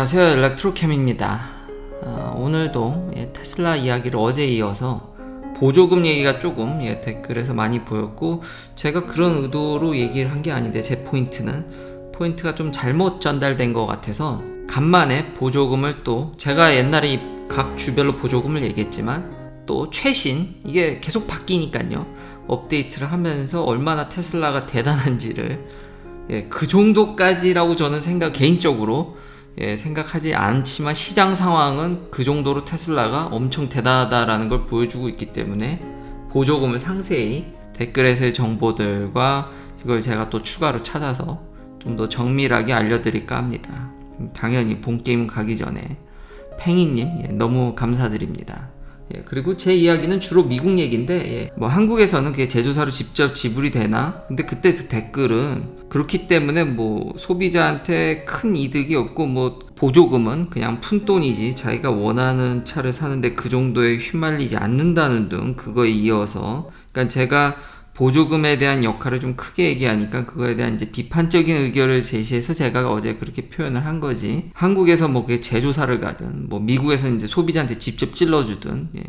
안녕하세요. 엘렉트로캠입니다. 아, 오늘도 예, 테슬라 이야기를 어제 이어서 보조금 얘기가 조금 예, 댓글에서 많이 보였고 제가 그런 의도로 얘기를 한 게 아닌데 제 포인트는 포인트가 좀 잘못 전달된 것 같아서 간만에 보조금을 또 제가 옛날에 이각 주별로 보조금을 얘기했지만 또 최신 이게 계속 바뀌니까요. 업데이트를 하면서 얼마나 테슬라가 대단한지를 예, 그 정도까지라고 저는 생각 개인적으로 예, 생각하지 않지만 시장 상황은 그 정도로 테슬라가 엄청 대단하다라는 걸 보여주고 있기 때문에 보조금을 상세히 댓글에서의 정보들과 이걸 제가 또 추가로 찾아서 좀 더 정밀하게 알려드릴까 합니다. 당연히 본 게임 가기 전에 팽이님 예, 너무 감사드립니다. 예, 그리고 제 이야기는 주로 미국 얘기인데 예, 뭐 한국에서는 그게 제조사로 직접 지불이 되나? 근데 그때 그 댓글은 그렇기 때문에 뭐 소비자한테 큰 이득이 없고 뭐 보조금은 그냥 푼돈이지 자기가 원하는 차를 사는데 그 정도에 휘말리지 않는다는 등 그거에 이어서 그러니까 제가 보조금에 대한 역할을 좀 크게 얘기하니까 그거에 대한 이제 비판적인 의견을 제시해서 제가 어제 그렇게 표현을 한 거지. 한국에서 뭐 그게 제조사를 가든 뭐 미국에서 이제 소비자한테 직접 찔러주든 예.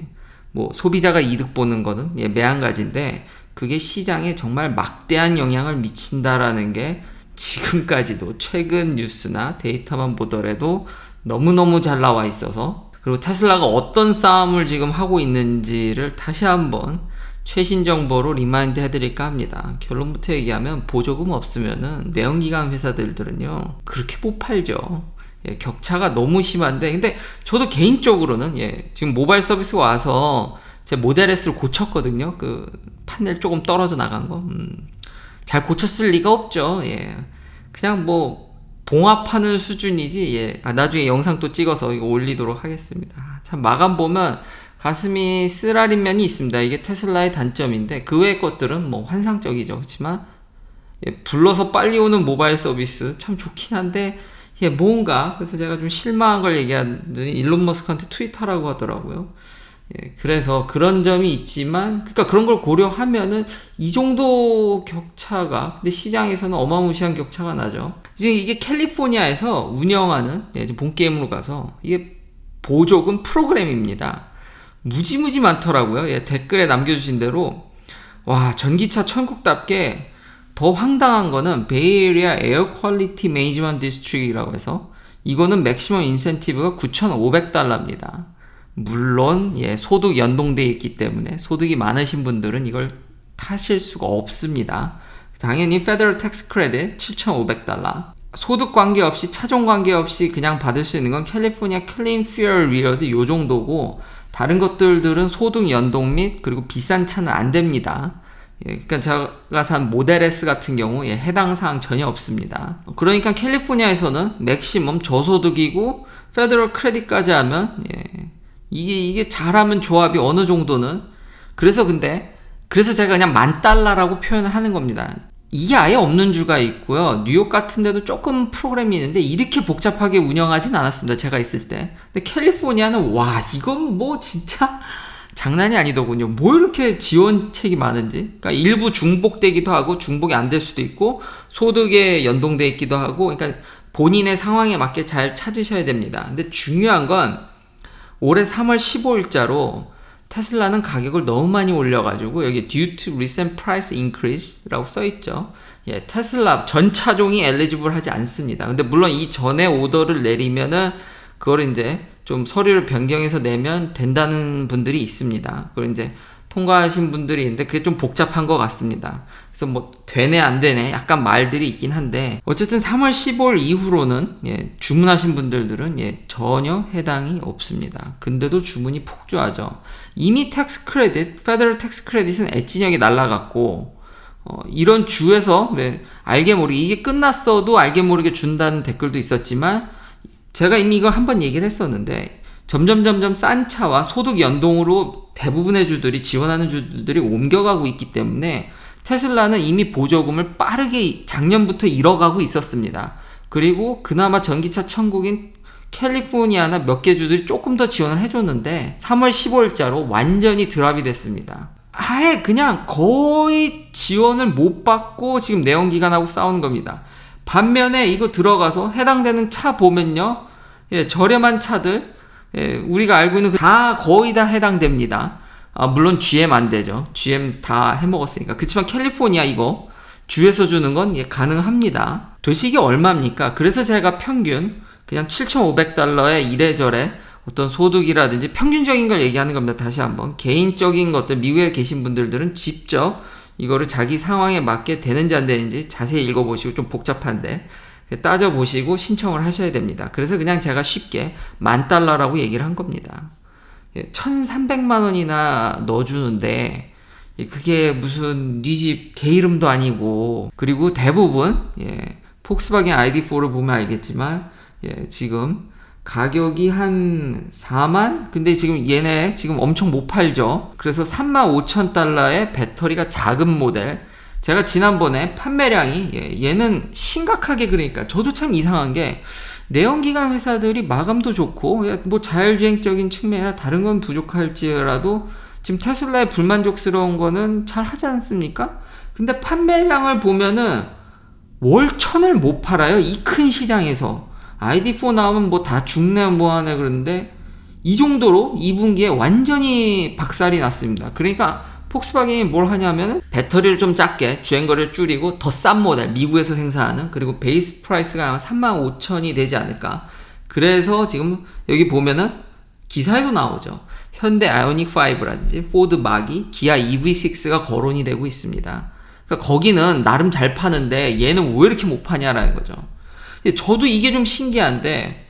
뭐 소비자가 이득 보는 거는 예, 매한가지인데 그게 시장에 정말 막대한 영향을 미친다라는 게 지금까지도 최근 뉴스나 데이터만 보더라도 너무너무 잘 나와 있어서 그리고 테슬라가 어떤 싸움을 지금 하고 있는지를 다시 한번 최신 정보로 리마인드 해드릴까 합니다. 결론부터 얘기하면 보조금 없으면은 내연기관 회사들들은요 그렇게 못 팔죠. 예, 격차가 너무 심한데 근데 저도 개인적으로는 예, 지금 모바일 서비스 와서 제 모델 S를 고쳤거든요. 그 판넬 조금 떨어져 나간 거. 음, 잘 고쳤을 리가 없죠. 예. 그냥 뭐 봉합하는 수준이지. 예. 아, 나중에 영상 또 찍어서 이거 올리도록 하겠습니다. 참 마감 보면 가슴이 쓰라린 면이 있습니다. 이게 테슬라의 단점인데 그 외의 것들은 뭐 환상적이죠. 그렇지만 예, 불러서 빨리 오는 모바일 서비스 참 좋긴 한데 예, 뭔가 그래서 제가 좀 실망한 걸 얘기하더니 일론 머스크한테 트위터라고 하더라고요. 예, 그래서 그런 점이 있지만 그러니까 그런 걸 고려하면은 이 정도 격차가 근데 시장에서는 어마무시한 격차가 나죠. 지금 이게 캘리포니아에서 운영하는 예, 본 게임으로 가서 이게 보조금 프로그램입니다. 무지무지 많더라고요. 예, 댓글에 남겨주신 대로 와 전기차 천국답게 더 황당한 거는 베이에리아 에어 퀄리티 매니지먼트 디스트릭이라고 해서 이거는 맥시멈 인센티브가 9,500달러입니다. 물론 예, 소득 연동돼 있기 때문에 소득이 많으신 분들은 이걸 타실 수가 없습니다. 당연히 페더럴 텍스 크레딧 7,500달러. 소득 관계없이 차종 관계없이 그냥 받을 수 있는 건 캘리포니아 클린 피어 리어드 요 정도고 다른 것들들은 소득 연동 및 그리고 비싼 차는 안 됩니다. 예, 그러니까 제가 산 모델 S 같은 경우 에 해당 사항 전혀 없습니다. 그러니까 캘리포니아에서는 맥시멈 저소득이고 페더럴 크레딧까지 하면 예, 이게 이게 잘하면 조합이 어느 정도는 그래서 근데 그래서 제가 그냥 만 달러라고 표현을 하는 겁니다. 이게 아예 없는 주가 있고요. 뉴욕 같은 데도 조금 프로그램이 있는데 이렇게 복잡하게 운영하진 않았습니다. 제가 있을 때. 근데 캘리포니아는 와, 이건 뭐 진짜 장난이 아니더군요. 뭐 이렇게 지원책이 많은지. 그러니까 일부 중복되기도 하고 중복이 안 될 수도 있고 소득에 연동돼 있기도 하고 그러니까 본인의 상황에 맞게 잘 찾으셔야 됩니다. 근데 중요한 건 올해 3월 15일자로 테슬라는 가격을 너무 많이 올려가지고 여기 due to recent price increase라고 써 있죠. 예, 테슬라 전 차종이 엘리지블 하지 않습니다. 근데 물론 이 전에 오더를 내리면은 그걸 이제 좀 서류를 변경해서 내면 된다는 분들이 있습니다. 그걸 이제 통과하신 분들이 있는데 그게 좀 복잡한 것 같습니다. 그래서 뭐 되네 안 되네 약간 말들이 있긴 한데 어쨌든 3월 15일 이후로는 예, 주문하신 분들들은 예, 전혀 해당이 없습니다. 근데도 주문이 폭주하죠. 이미 텍스 크레딧, 페더럴 텍스 크레딧은 엣진역이 날라갔고 어, 이런 주에서 왜 알게 모르게 이게 끝났어도 알게 모르게 준다는 댓글도 있었지만 제가 이미 이걸 한번 얘기를 했었는데 점점 점점 싼 차와 소득 연동으로 대부분의 주들이 지원하는 주들이 옮겨가고 있기 때문에 테슬라는 이미 보조금을 빠르게 작년부터 잃어가고 있었습니다. 그리고 그나마 전기차 천국인 캘리포니아나 몇 개 주들이 조금 더 지원을 해줬는데 3월 15일자로 완전히 드랍이 됐습니다. 아예 그냥 거의 지원을 못 받고 지금 내연기관하고 싸우는 겁니다. 반면에 이거 들어가서 해당되는 차 보면요. 예, 저렴한 차들 예, 우리가 알고 있는 그 다 거의 다 해당됩니다. 아, 물론 GM 안 되죠. GM 다 해먹었으니까. 그렇지만 캘리포니아 이거 주에서 주는 건 예, 가능합니다. 도대체 이게 얼마입니까? 그래서 제가 평균 그냥 7,500달러에 이래저래 어떤 소득이라든지 평균적인 걸 얘기하는 겁니다. 다시 한번 개인적인 것들 미국에 계신 분들은 직접 이거를 자기 상황에 맞게 되는지 안 되는지 자세히 읽어보시고 좀 복잡한데 따져보시고 신청을 하셔야 됩니다. 그래서 그냥 제가 쉽게 만 달러라고 얘기를 한 겁니다. 1,300만 원이나 넣어주는데 그게 무슨 네 집 개 이름도 아니고 그리고 대부분 예, 폭스바겐 ID4를 보면 알겠지만 예, 지금 가격이 한 4만? 근데 지금 얘네 지금 엄청 못 팔죠. 그래서 3만 5천 달러의 배터리가 작은 모델. 제가 지난번에 판매량이 예, 얘는 심각하게 그러니까 저도 참 이상한 게 내연기관 회사들이 마감도 좋고 예, 뭐 자율주행적인 측면이나 다른 건 부족할지라도 지금 테슬라의 불만족스러운 거는 잘 하지 않습니까? 근데 판매량을 보면은 월 천을 못 팔아요. 이 큰 시장에서. ID4 나오면 뭐 다 죽네 뭐하네 그러는데 이 정도로 2분기에 완전히 박살이 났습니다. 그러니까 폭스바겐이 뭘 하냐면 배터리를 좀 작게 주행거리를 줄이고 더 싼 모델 미국에서 생산하는 그리고 베이스 프라이스가 3만 5천이 되지 않을까. 그래서 지금 여기 보면은 기사에도 나오죠. 현대 아이오닉 5라든지 포드 마기, 기아 EV6가 거론이 되고 있습니다. 그러니까 거기는 나름 잘 파는데 얘는 왜 이렇게 못 파냐라는 거죠. 저도 이게 좀 신기한데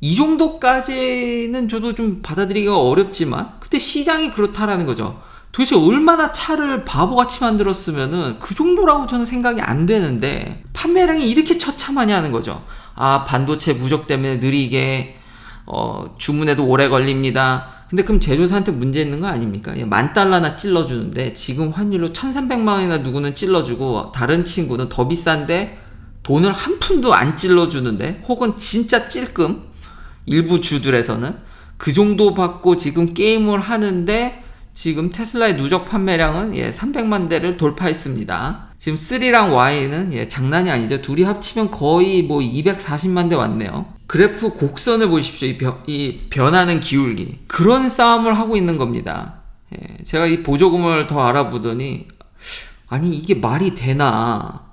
이 정도까지는 저도 좀 받아들이기가 어렵지만 근데 시장이 그렇다라는 거죠. 도대체 얼마나 차를 바보같이 만들었으면은 그 정도라고 저는 생각이 안 되는데 판매량이 이렇게 처참하냐는 거죠. 아 반도체 부족 때문에 느리게 어, 주문해도 오래 걸립니다. 근데 그럼 제조사한테 문제 있는 거 아닙니까? 만 달러나 찔러주는데 지금 환율로 1,300만 원이나 누구는 찔러주고 다른 친구는 더 비싼데 돈을 한 푼도 안 찔러주는데 혹은 진짜 찔끔 일부 주들에서는 그 정도 받고 지금 게임을 하는데 지금 테슬라의 누적 판매량은 예, 300만 대를 돌파했습니다. 지금 3랑 Y는 예, 장난이 아니죠. 둘이 합치면 거의 뭐 240만 대 왔네요. 그래프 곡선을 보십시오. 이, 변, 이 변하는 기울기. 그런 싸움을 하고 있는 겁니다. 예, 제가 이 보조금을 더 알아보더니 아니 이게 말이 되나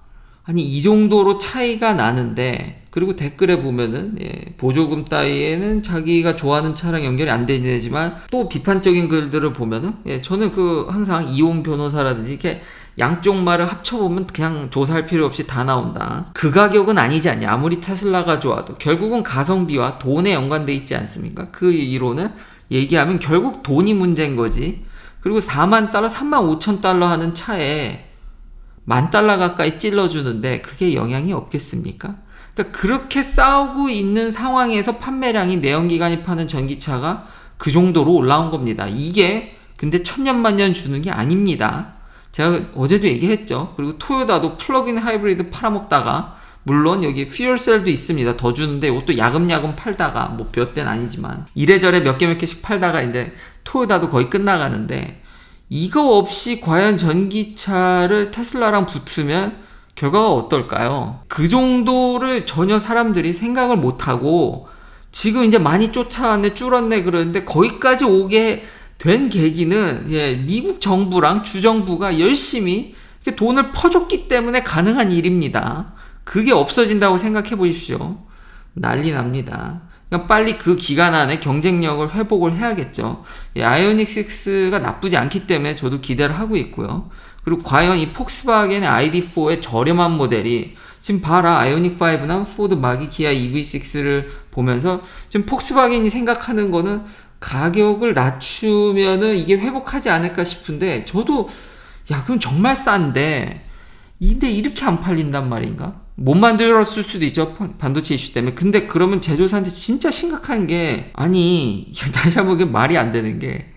아니 이 정도로 차이가 나는데 그리고 댓글에 보면은 예, 보조금 따위에는 자기가 좋아하는 차랑 연결이 안 되지만 또 비판적인 글들을 보면은 예, 저는 그 항상 이혼 변호사라든지 이렇게 양쪽 말을 합쳐보면 그냥 조사할 필요 없이 다 나온다. 그 가격은 아니지 않냐. 아무리 테슬라가 좋아도 결국은 가성비와 돈에 연관돼 있지 않습니까? 그 이론을 얘기하면 결국 돈이 문제인 거지. 그리고 4만 달러, 3만 5천 달러 하는 차에 만 달러 가까이 찔러주는데 그게 영향이 없겠습니까? 그러니까 그렇게 싸우고 있는 상황에서 판매량이 내연기관이 파는 전기차가 그 정도로 올라온 겁니다. 이게 근데 천년만년 주는 게 아닙니다. 제가 어제도 얘기했죠. 그리고 토요다도 플러그인 하이브리드 팔아먹다가 물론 여기 퓨얼셀도 있습니다. 더 주는데 이것도 야금야금 팔다가 뭐 몇 대는 아니지만 이래저래 몇 개 몇 개씩 팔다가 이제 토요다도 거의 끝나가는데 이거 없이 과연 전기차를 테슬라랑 붙으면 결과가 어떨까요? 그 정도를 전혀 사람들이 생각을 못하고 지금 이제 많이 쫓아왔네, 줄었네 그러는데 거기까지 오게 된 계기는 예, 미국 정부랑 주정부가 열심히 돈을 퍼줬기 때문에 가능한 일입니다. 그게 없어진다고 생각해 보십시오. 난리 납니다. 그러니까 빨리 그 기간 안에 경쟁력을 회복을 해야겠죠. 이 아이오닉 6가 나쁘지 않기 때문에 저도 기대를 하고 있고요. 그리고 과연 이 폭스바겐의 ID4의 저렴한 모델이 지금 봐라 아이오닉 5나 포드 마기 기아 EV6를 보면서 지금 폭스바겐이 생각하는 거는 가격을 낮추면은 이게 회복하지 않을까 싶은데 저도 야 그럼 정말 싼데 근데 이렇게 안 팔린단 말인가? 못 만들었을 수도 있죠. 반도체 이슈 때문에. 근데 그러면 제조사한테 진짜 심각한 게, 아니, 다시 한번 그 말이 안 되는 게,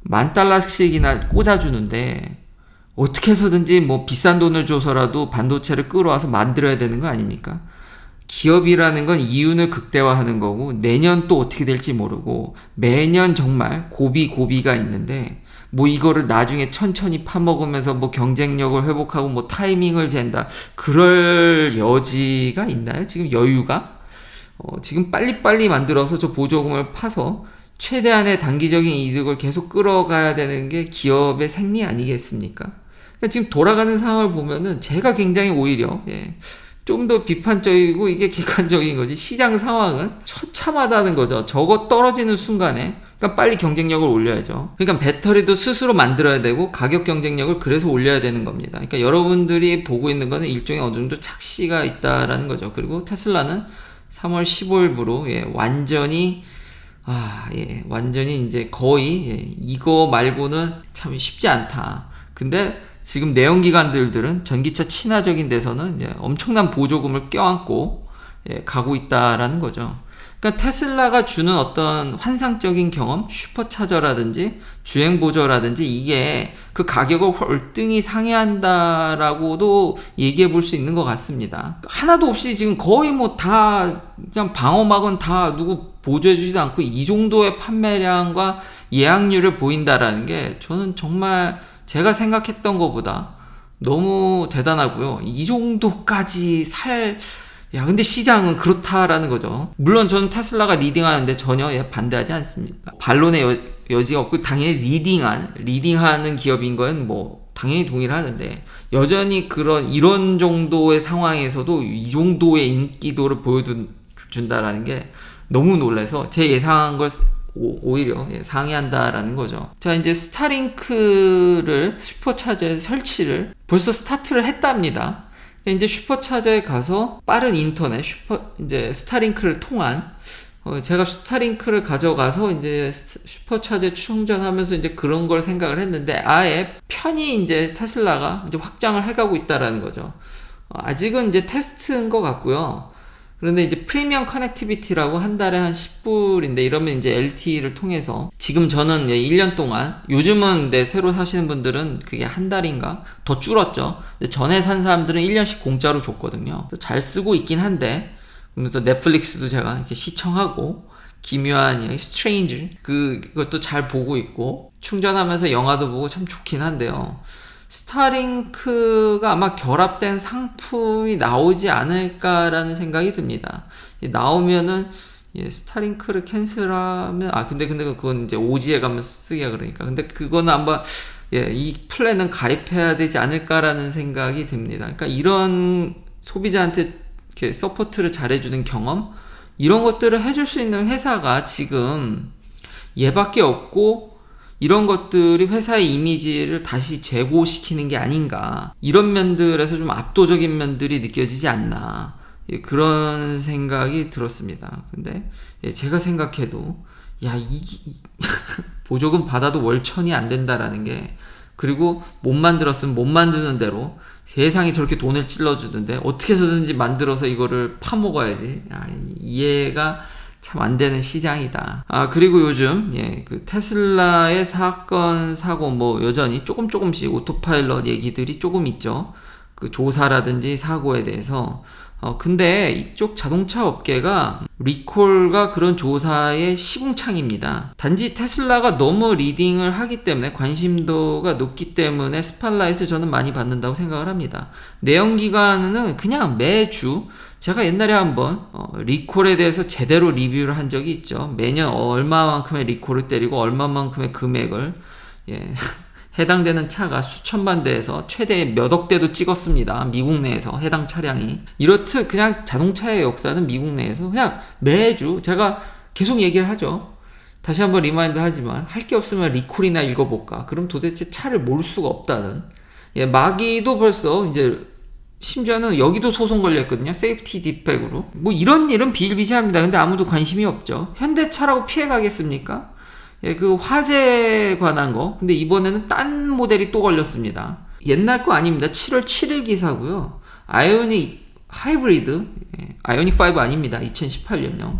만 달러씩이나 꽂아주는데, 어떻게 해서든지 뭐 비싼 돈을 줘서라도 반도체를 끌어와서 만들어야 되는 거 아닙니까? 기업이라는 건 이윤을 극대화하는 거고, 내년 또 어떻게 될지 모르고, 매년 정말 고비 고비가 있는데, 뭐 이거를 나중에 천천히 파먹으면서 뭐 경쟁력을 회복하고 뭐 타이밍을 잰다. 그럴 여지가 있나요? 지금 여유가? 어, 지금 빨리빨리 만들어서 저 보조금을 파서 최대한의 단기적인 이득을 계속 끌어가야 되는 게 기업의 생리 아니겠습니까? 그러니까 지금 돌아가는 상황을 보면은 제가 굉장히 오히려 예, 좀 더 비판적이고 이게 객관적인 거지 시장 상황은 처참하다는 거죠. 저거 떨어지는 순간에 그러니까 빨리 경쟁력을 올려야죠. 그러니까 배터리도 스스로 만들어야 되고 가격 경쟁력을 그래서 올려야 되는 겁니다. 그러니까 여러분들이 보고 있는 거는 일종의 어느 정도 착시가 있다라는 거죠. 그리고 테슬라는 3월 15일부로 예, 완전히 아, 예, 완전히 이제 거의 예, 이거 말고는 참 쉽지 않다. 근데 지금 내연기관들들은 전기차 친화적인 데서는 이제 엄청난 보조금을 껴안고 예, 가고 있다라는 거죠. 그러니까 테슬라가 주는 어떤 환상적인 경험, 슈퍼차저라든지 주행 보조라든지 이게 그 가격을 월등히 상회한다라고도 얘기해 볼 수 있는 것 같습니다. 하나도 없이 지금 거의 뭐 다 그냥 방어막은 다 누구 보조해 주지도 않고 이 정도의 판매량과 예약률을 보인다라는 게 저는 정말 제가 생각했던 것보다 너무 대단하고요. 이 정도까지 살, 야, 근데 시장은 그렇다라는 거죠. 물론 저는 테슬라가 리딩하는데 전혀 예, 반대하지 않습니다. 반론의 여, 여지가 없고, 당연히 리딩한, 리딩하는 기업인 건 뭐, 당연히 동의를 하는데, 여전히 그런, 이런 정도의 상황에서도 이 정도의 인기도를 보여준다라는 게 너무 놀라서 제 예상한 걸 오, 히려 상회한다라는 거죠. 자, 이제 스타링크를 슈퍼차저에 설치를 벌써 스타트를 했답니다. 이제 슈퍼차저에 가서 빠른 인터넷 슈퍼 이제 스타링크를 통한 어, 제가 스타링크를 가져가서 이제 스- 슈퍼차저 충전하면서 이제 그런 걸 생각을 했는데 아예 편히 이제 테슬라가 이제 확장을 해가고 있다라는 거죠. 어, 아직은 이제 테스트인 것 같고요. 그런데 이제 프리미엄 커넥티비티라고 한 달에 한 10불인데 이러면 이제 LTE를 통해서 지금 저는 예, 1년 동안 요즘은 네, 새로 사시는 분들은 그게 한 달인가 더 줄었죠. 전에 산 사람들은 1년씩 공짜로 줬거든요. 잘 쓰고 있긴 한데 그러면서 넷플릭스도 제가 이렇게 시청하고 기묘한 이야기 스트레인지 그 그것도 잘 보고 있고 충전하면서 영화도 보고 참 좋긴 한데요. 스타링크가 아마 결합된 상품이 나오지 않을까라는 생각이 듭니다. 이 나오면은 예, 스타링크를 캔슬하면 아 근데 근데 그건 이제 오지에 가면 쓰기가 그러니까 근데 그거는 한번 예, 이 플랜은 가입해야 되지 않을까라는 생각이 듭니다. 그러니까 이런 소비자한테 이렇게 서포트를 잘해주는 경험 이런 것들을 해줄 수 있는 회사가 지금 얘밖에 없고 이런 것들이 회사의 이미지를 다시 재고시키는 게 아닌가. 이런 면들에서 좀 압도적인 면들이 느껴지지 않나. 예, 그런 생각이 들었습니다. 근데 예, 제가 생각해도 야 이, 이- 보조금 받아도 월천이 안 된다라는 게 그리고 못 만들었으면 못 만드는 대로 세상에 저렇게 돈을 찔러주는데 어떻게 해서든지 만들어서 이거를 파먹어야지. 야, 이해가 참 안 되는 시장이다. 아 그리고 요즘 예, 그 테슬라의 사건 사고 뭐 여전히 조금 조금씩 오토파일럿 얘기들이 조금 있죠. 그 조사라든지 사고에 대해서 어 근데 이쪽 자동차 업계가 리콜과 그런 조사의 시궁창입니다. 단지 테슬라가 너무 리딩을 하기 때문에 관심도가 높기 때문에 스팟라이트를 저는 많이 받는다고 생각을 합니다. 내연기관은 그냥 매주 제가 옛날에 한번 어, 리콜에 대해서 제대로 리뷰를 한 적이 있죠. 매년 얼마만큼의 리콜을 때리고 얼마만큼의 금액을 예, 해당되는 차가 수천만 대에서 최대 몇억 대도 찍었습니다. 미국 내에서 해당 차량이. 이렇듯 그냥 자동차의 역사는 미국 내에서 그냥 매주 제가 계속 얘기를 하죠. 다시 한번 리마인드 하지만 할 게 없으면 리콜이나 읽어볼까. 그럼 도대체 차를 몰 수가 없다는. 예, 마기도 벌써 이제 심지어는 여기도 소송 걸렸거든요. 세이프티 디펙으로. 뭐 이런 일은 비일비재합니다. 근데 아무도 관심이 없죠. 현대차라고 피해 가겠습니까? 예, 그 화재에 관한 거. 근데 이번에는 딴 모델이 또 걸렸습니다. 옛날 거 아닙니다. 7월 7일 기사고요. 아이오닉 하이브리드, 예, 아이오닉 5 아닙니다. 2018년형.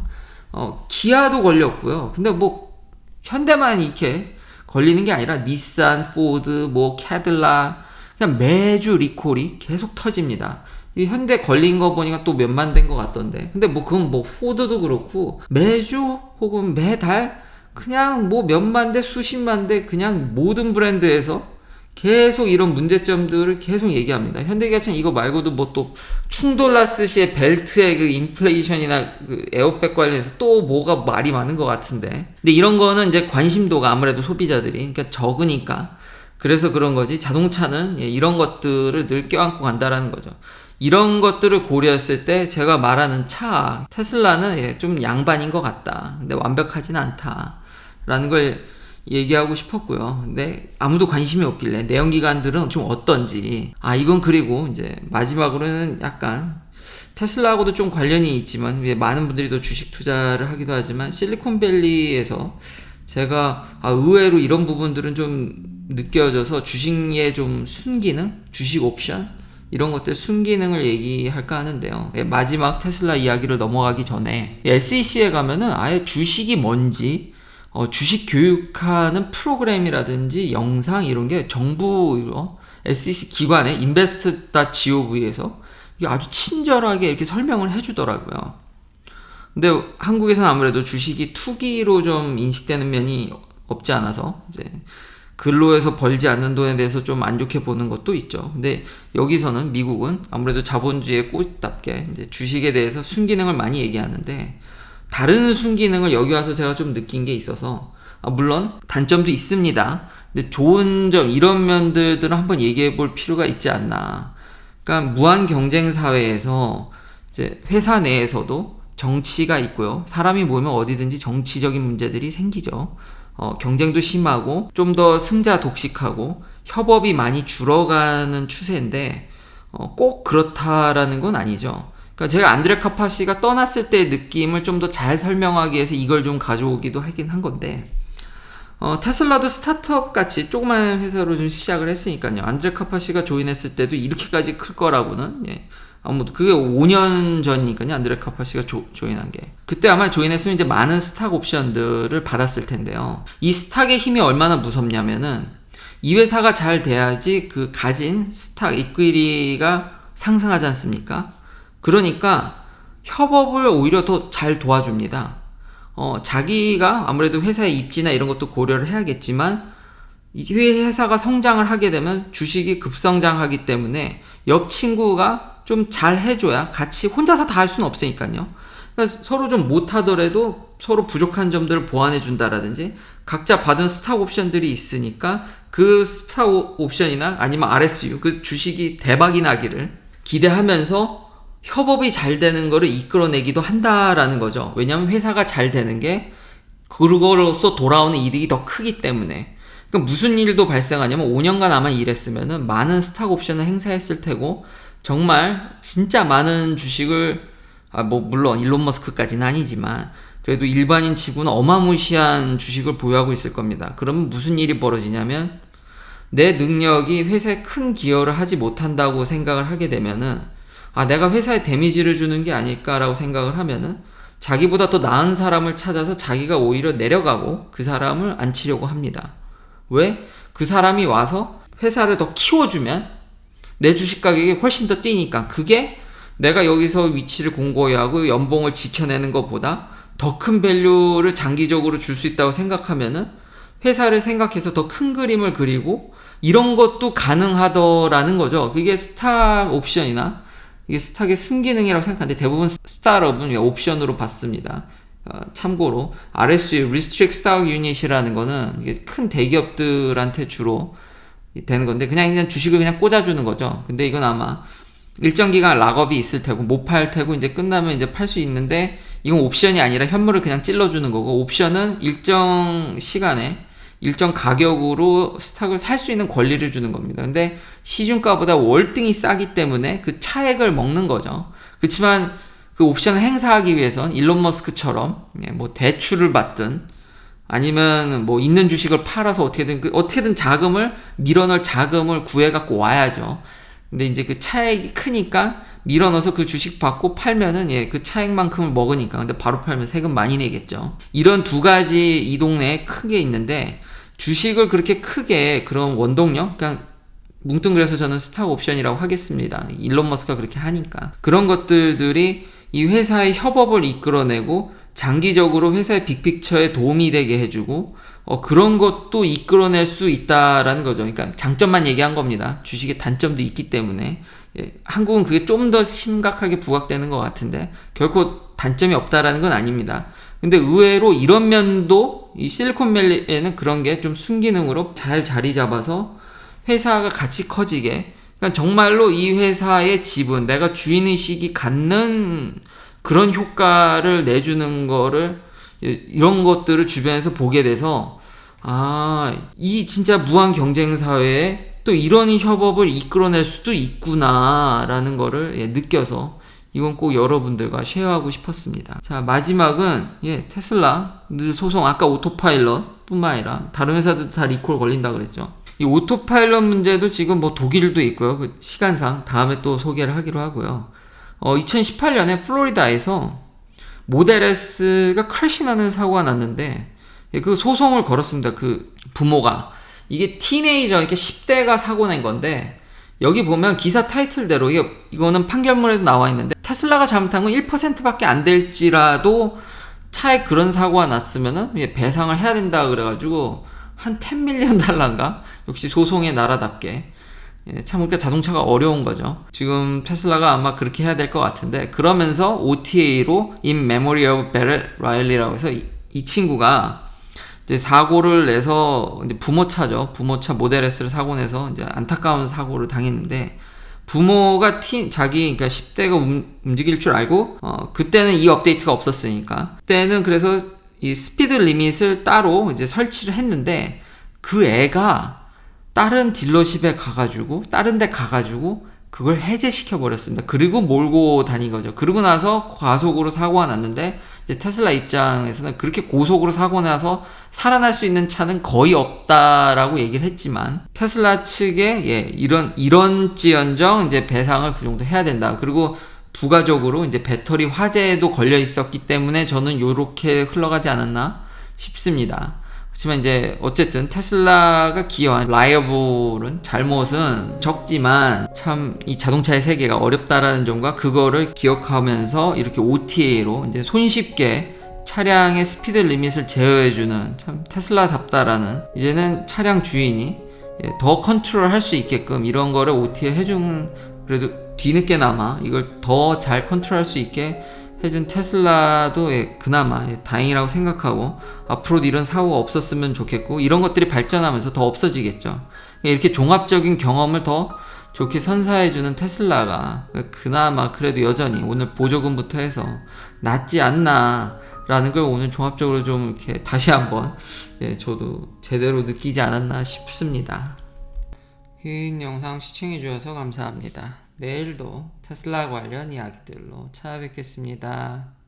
어, 기아도 걸렸고요. 근데 뭐 현대만 이렇게 걸리는 게 아니라 닛산, 포드, 뭐 캐딜락 그냥 매주 리콜이 계속 터집니다. 이 현대 걸린 거 보니까 또 몇만 된 것 같던데. 근데 뭐 그건 뭐 포드도 그렇고 매주 혹은 매달 그냥 뭐 몇만 대 수십만 대 그냥 모든 브랜드에서 계속 이런 문제점들을 계속 얘기합니다. 현대기아차는 이거 말고도 뭐 또 충돌라스시의 벨트의 그 인플레이션이나 그 에어백 관련해서 또 뭐가 말이 많은 것 같은데. 근데 이런 거는 이제 관심도가 아무래도 소비자들이 그러니까 적으니까 그래서 그런 거지. 자동차는 예, 이런 것들을 늘 껴안고 간다라는 거죠. 이런 것들을 고려했을 때 제가 말하는 차 테슬라는 예, 좀 양반인 것 같다. 근데 완벽하진 않다 라는 걸 얘기하고 싶었고요. 근데 아무도 관심이 없길래 내연기관들은 좀 어떤지. 아, 이건 그리고 이제 마지막으로는 약간 테슬라하고도 좀 관련이 있지만 왜 많은 분들이 또 주식 투자를 하기도 하지만 실리콘밸리에서 제가 아, 의외로 이런 부분들은 좀 느껴져서 주식의 좀 순기능, 주식 옵션 이런 것들 순기능을 얘기할까 하는데요. 예, 마지막 테슬라 이야기를 넘어가기 전에 SEC에 가면은 아예 주식이 뭔지 어, 주식 교육하는 프로그램이라든지 영상 이런 게 정부 어, SEC 기관의 invest.gov에서 아주 친절하게 이렇게 설명을 해주더라고요. 근데 한국에서는 아무래도 주식이 투기로 좀 인식되는 면이 없지 않아서 이제 근로에서 벌지 않는 돈에 대해서 좀 안 좋게 보는 것도 있죠. 근데 여기서는 미국은 아무래도 자본주의의 꽃답게 주식에 대해서 순기능을 많이 얘기하는데 다른 순기능을 여기 와서 제가 좀 느낀 게 있어서 아, 물론 단점도 있습니다. 근데 좋은 점 이런 면들들은 한번 얘기해 볼 필요가 있지 않나. 그러니까 무한 경쟁 사회에서 이제 회사 내에서도 정치가 있고요. 사람이 모이면 어디든지 정치적인 문제들이 생기죠. 어, 경쟁도 심하고 좀 더 승자 독식하고 협업이 많이 줄어가는 추세인데 어, 꼭 그렇다라는 건 아니죠. 그러니까 제가 안드레 카파시가 떠났을 때의 느낌을 좀 더 잘 설명하기 위해서 이걸 좀 가져오기도 하긴 한 건데 어, 테슬라도 스타트업 같이 조그만 회사로 좀 시작을 했으니까요. 안드레 카파시가 조인했을 때도 이렇게까지 클 거라고는 예. 아무도 그게 5년 전이니까요. 안드레 카파시가 조, 조인한 게 그때 아마 조인했으면 이제 많은 스탁 옵션들을 받았을 텐데요. 이 스탁의 힘이 얼마나 무섭냐면은 이 회사가 잘 돼야지 그 가진 스탁 이퀴리가 상승하지 않습니까? 그러니까 협업을 오히려 더 잘 도와줍니다. 어, 자기가 아무래도 회사의 입지나 이런 것도 고려를 해야겠지만 이 회사가 성장을 하게 되면 주식이 급성장하기 때문에 옆 친구가 좀 잘 해줘야 같이 혼자서 다 할 수는 없으니까요. 그러니까 서로 좀 못하더라도 서로 부족한 점들을 보완해 준다라든지 각자 받은 스탁 옵션들이 있으니까 그 스탁 옵션이나 아니면 RSU 그 주식이 대박이 나기를 기대하면서 협업이 잘 되는 거를 이끌어내기도 한다라는 거죠. 왜냐하면 회사가 잘 되는 게 그거로서 돌아오는 이득이 더 크기 때문에. 그러니까 무슨 일도 발생하냐면 5년간 아마 일했으면은 많은 스탁 옵션을 행사했을 테고 정말 진짜 많은 주식을 아 뭐 물론 일론 머스크까지는 아니지만 그래도 일반인 치고는 어마무시한 주식을 보유하고 있을 겁니다. 그러면 무슨 일이 벌어지냐면 내 능력이 회사에 큰 기여를 하지 못한다고 생각을 하게 되면은 아, 내가 회사에 데미지를 주는 게 아닐까라고 생각을 하면은 자기보다 더 나은 사람을 찾아서 자기가 오히려 내려가고 그 사람을 앉히려고 합니다. 왜? 그 사람이 와서 회사를 더 키워주면 내 주식 가격이 훨씬 더 뛰니까 그게 내가 여기서 위치를 공고히 하고 연봉을 지켜내는 것보다 더 큰 밸류를 장기적으로 줄 수 있다고 생각하면은 회사를 생각해서 더 큰 그림을 그리고 이런 것도 가능하더라는 거죠. 그게 스탁 옵션이나 이게 스탁의 순기능이라고 생각하는데 대부분 스타트업은 옵션으로 받습니다. 어, 참고로 RSU Restrict Stock Unit이라는 거는 이게 큰 대기업들한테 주로 되는 건데 그냥 그냥 주식을 그냥 꽂아주는 거죠. 근데 이건 아마 일정 기간 락업이 있을 테고 못 팔 테고 이제 끝나면 이제 팔 수 있는데 이건 옵션이 아니라 현물을 그냥 찔러주는 거고 옵션은 일정 시간에 일정 가격으로 스탁을 살 수 있는 권리를 주는 겁니다. 근데 시중가보다 월등히 싸기 때문에 그 차액을 먹는 거죠. 그렇지만 그 옵션을 행사하기 위해선 일론 머스크처럼 예, 뭐 대출을 받든 아니면 뭐 있는 주식을 팔아서 어떻게든 그 어떻게든 자금을 밀어넣을 자금을 구해 갖고 와야죠. 근데 이제 그 차액이 크니까 밀어넣어서 그 주식 받고 팔면은 예, 그 차액만큼을 먹으니까 근데 바로 팔면 세금 많이 내겠죠. 이런 두 가지 이동 내에 크게 있는데 주식을 그렇게 크게 그런 원동력, 그냥 뭉뚱그려서 저는 스탁 옵션이라고 하겠습니다. 일론 머스크가 그렇게 하니까. 그런 것들이 이 회사의 협업을 이끌어내고 장기적으로 회사의 빅픽처에 도움이 되게 해주고 어, 그런 것도 이끌어낼 수 있다라는 거죠. 그러니까 장점만 얘기한 겁니다. 주식의 단점도 있기 때문에 예, 한국은 그게 좀 더 심각하게 부각되는 것 같은데 결코 단점이 없다라는 건 아닙니다. 근데 의외로 이런 면도 이 실리콘밸리에는 그런 게 좀 순기능으로 잘 자리 잡아서 회사가 같이 커지게. 그러니까 정말로 이 회사의 지분 내가 주인의식이 갖는 그런 효과를 내주는 거를 이런 것들을 주변에서 보게 돼서 아, 이 진짜 무한 경쟁 사회에 또 이런 협업을 이끌어낼 수도 있구나라는 거를 예, 느껴서 이건 꼭 여러분들과 쉐어하고 싶었습니다. 자, 마지막은 예, 테슬라 늘 소송 아까 오토파일럿 뿐만 아니라 다른 회사들도 다 리콜 걸린다 그랬죠. 이 오토파일럿 문제도 지금 뭐 독일도 있고요. 그 시간상 다음에 또 소개를 하기로 하고요. 어, 2018년에 플로리다에서 모델 S가 크래시 나는 사고가 났는데 예, 그 소송을 걸었습니다. 그 부모가 이게 티네이저 이렇게 10대가 사고 낸 건데 여기 보면 기사 타이틀대로 이게 이거는 판결문에도 나와 있는데 테슬라가 잘못한 건 1%밖에 안 될지라도 차에 그런 사고가 났으면은 배상을 해야 된다 그래가지고 한 10밀리언 달러인가 역시 소송의 나라답게 예, 참 그러니까 자동차가 어려운 거죠. 지금 테슬라가 아마 그렇게 해야 될 것 같은데 그러면서 OTA로 In Memory of Barrett Riley라고 해서 이, 이 친구가 이제 사고를 내서 이제 부모 차죠. 부모 차 모델 S를 사고 내서 이제 안타까운 사고를 당했는데 부모가 티, 자기 그러니까 10대가 움, 움직일 줄 알고 어 그때는 이 업데이트가 없었으니까 그때는 그래서 이 스피드 리밋을 따로 이제 설치를 했는데 그 애가 다른 딜러십에 가가지고 다른 데 가가지고 그걸 해제시켜 버렸습니다. 그리고 몰고 다닌 거죠. 그러고 나서 과속으로 사고가 났는데 이제 테슬라 입장에서는 그렇게 고속으로 사고 나서 살아날 수 있는 차는 거의 없다라고 얘기를 했지만 테슬라 측에 예, 이런 이런지연정 이제 배상을 그 정도 해야 된다. 그리고 부가적으로 이제 배터리 화재에도 걸려 있었기 때문에 저는 요렇게 흘러가지 않았나 싶습니다. 하지만 이제 어쨌든 테슬라가 기여한 라이어블은 잘못은 적지만 참 이 자동차의 세계가 어렵다라는 점과 그거를 기억하면서 이렇게 OTA로 이제 손쉽게 차량의 스피드 리밋을 제어해주는 참 테슬라답다라는 이제는 차량 주인이 예, 더 컨트롤 할 수 있게끔 이런 거를 OTA 해주는 그래도 뒤늦게나마 이걸 더 잘 컨트롤 할 수 있게 해준 테슬라도 예, 그나마 예, 다행이라고 생각하고 앞으로도 이런 사고가 없었으면 좋겠고 이런 것들이 발전하면서 더 없어지겠죠. 예, 이렇게 종합적인 경험을 더 좋게 선사해주는 테슬라가 그나마 그래도 여전히 오늘 보조금부터 해서 낫지 않나 라는 걸 오늘 종합적으로 좀 이렇게 다시 한번 예, 저도 제대로 느끼지 않았나 싶습니다. 긴 영상 시청해주셔서 감사합니다. 내일도 테슬라 관련 이야기들로 찾아뵙겠습니다.